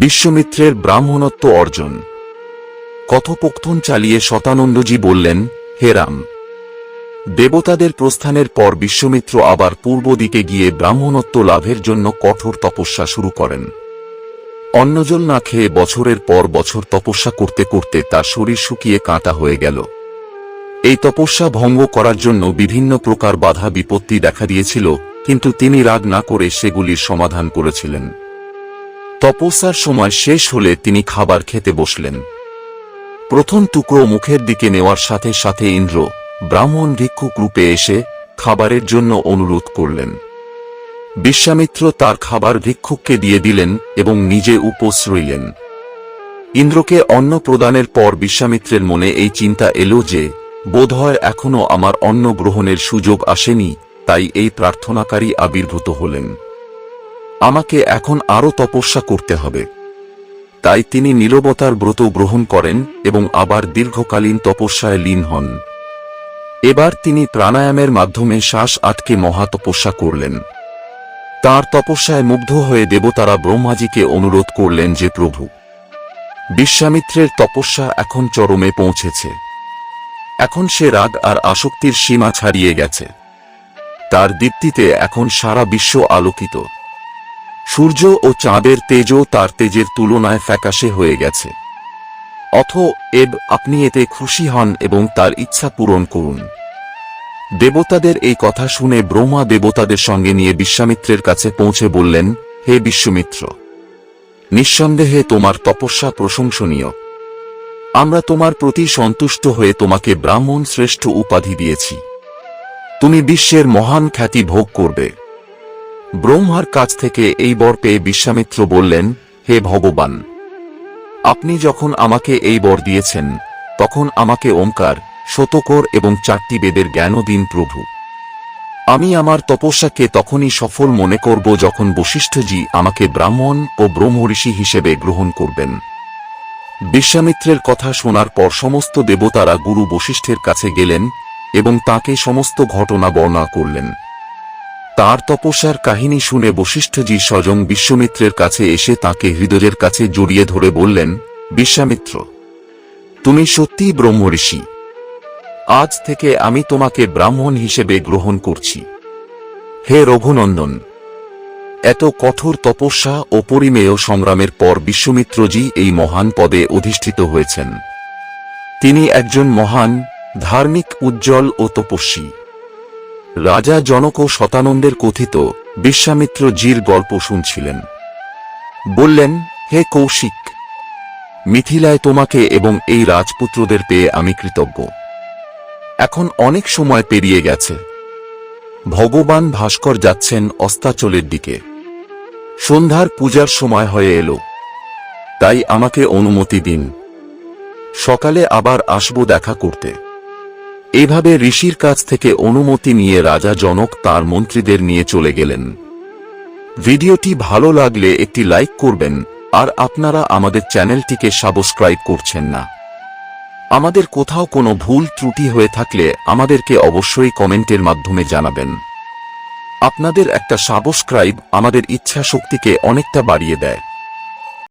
বিশ্বমিত্রের ব্রাহ্মণত্ব অর্জন। কথোপকথন চালিয়ে শতানন্দজি বললেন, হে রাম, দেবতাদের প্রস্থানের পর বিশ্বমিত্র আবার পূর্ব দিকে গিয়ে ব্রাহ্মণত্ব লাভের জন্য কঠোর তপস্যা শুরু করেন। অন্নজল না খেয়ে বছরের পর বছর তপস্যা করতে করতে তার শরীর শুকিয়ে কাঁটা হয়ে গেল। এই তপস্যা ভঙ্গ করার জন্য বিভিন্ন প্রকার বাধা বিপত্তি দেখা দিয়েছিল, কিন্তু তিনি রাগ না করে সেগুলির সমাধান করেছিলেন। তপস্যার সময় শেষ হলে তিনি খাবার খেতে বসলেন। প্রথম টুকরো মুখের দিকে নেওয়ার সাথে সাথে ইন্দ্র ব্রাহ্মণ ভিক্ষুক রূপে এসে খাবারের জন্য অনুরোধ করলেন। বিশ্বামিত্র তার খাবার ভিক্ষুককে দিয়ে দিলেন এবং নিজে উপোস রইলেন। ইন্দ্রকে অন্ন প্রদানের পর বিশ্বামিত্রের মনে এই চিন্তা এলো যে বোধহয় এখনও আমার অন্ন গ্রহণের সুযোগ আসেনি, তাই এই প্রার্থনাকারী আবির্ভূত হলেন। আমাকে এখন আরও তপস্যা করতে হবে। তাই তিনি নীরবতার ব্রত গ্রহণ করেন এবং আবার দীর্ঘকালীন তপস্যায় লীন হন। এবার তিনি প্রাণায়ামের মাধ্যমে শ্বাস আটকে মহা তপস্যা করলেন। তার তপস্যায় মুগ্ধ হয়ে দেবতারা ব্রহ্মাজিকে অনুরোধ করলেন যে, প্রভু, বিশ্বামিত্রের তপস্যা এখন চরমে পৌঁছেছে। এখন সে রাগ আর আসক্তির সীমা ছাড়িয়ে গেছে। তার দীপ্তিতে এখন সারা বিশ্ব আলোকিত। সূর্য ও চাঁদের তেজও তার তেজের তুলনায় ফ্যাকাশে হয়ে গেছে। অথ, এব, আপনি এতে খুশি হন এবং তার ইচ্ছা পূরণ করুন। দেবতাদের এই কথা শুনে ব্রহ্মা দেবতাদের সঙ্গে নিয়ে বিশ্বামিত্রের কাছে পৌঁছে বললেন, হে বিশ্বমিত্র, নিঃসন্দেহে তোমার তপস্যা প্রশংসনীয়। আমরা তোমার প্রতি সন্তুষ্ট হয়ে তোমাকে ব্রাহ্মণ শ্রেষ্ঠ উপাধি দিয়েছি। তুমি বিশ্বের মহান খ্যাতি ভোগ করবে। ব্রহ্মার কাছ থেকে এই বর পেয়ে বিশ্বামিত্র বললেন, হে ভগবান, আপনি যখন আমাকে এই বর দিয়েছেন, তখন আমাকে ওঙ্কার শতকর এবং চারটি বেদের জ্ঞানও দিন প্রভু। আমি আমার তপস্যাকে তখনই সফল মনে করব যখন বশিষ্ঠজি আমাকে ব্রাহ্মণ ও ব্রহ্মঋষি হিসেবে গ্রহণ করবেন। বিশ্বামিত্রের কথা শোনার পর সমস্ত দেবতারা গুরু বশিষ্ঠের কাছে গেলেন এবং তাকে সমস্ত ঘটনা বর্ণনা করলেন। তার তপস্যার কাহিনী শুনে বশিষ্ঠজি স্বয়ং বিশ্বমিত্রের কাছে এসে তাকে হৃদয়ের কাছে জড়িয়ে ধরে বললেন, বিশ্বামিত্র, তুমি সত্যিই ব্রহ্মঋষি। আজ থেকে আমি তোমাকে ব্রাহ্মণ হিসেবে গ্রহণ করছি। হে রঘুনন্দন, এত কঠোর তপস্যা ও পরিমেয় সংগ্রামের পর বিশ্বমিত্রজি এই মহান পদে অধিষ্ঠিত হয়েছেন। তিনি একজন মহান, ধার্মিক, উজ্জ্বল ও তপস্বী। রাজা জনক ও শতানন্দের কথিত বিশ্বামিত্র জির গল্প শুনছিলেন। বললেন, হে কৌশিক, মিথিলায় তোমাকে এবং এই রাজপুত্রদের পেয়ে আমি কৃতজ্ঞ। এখন অনেক সময় পেরিয়ে গেছে। ভগবান ভাস্কর যাচ্ছেন অস্তাচলের দিকে। সন্ধ্যার পূজার সময় হয়ে এলো। তাই আমাকে অনুমতি দিন। সকালে আবার আসব দেখা করতে। এভাবে ঋষির কাছ থেকে অনুমতি নিয়ে রাজা জনক তার মন্ত্রীদের নিয়ে চলে গেলেন। ভিডিওটি ভালো লাগলে একটি লাইক করবেন, আর আপনারা আমাদের চ্যানেলটিকে সাবস্ক্রাইব করছেন না। আমাদের কোথাও কোনো ভুল ত্রুটি হয়ে থাকলে আমাদেরকে অবশ্যই কমেন্টের মাধ্যমে জানাবেন। আপনাদের একটা সাবস্ক্রাইব আমাদের ইচ্ছা শক্তিকে অনেকটা বাড়িয়ে দেয়।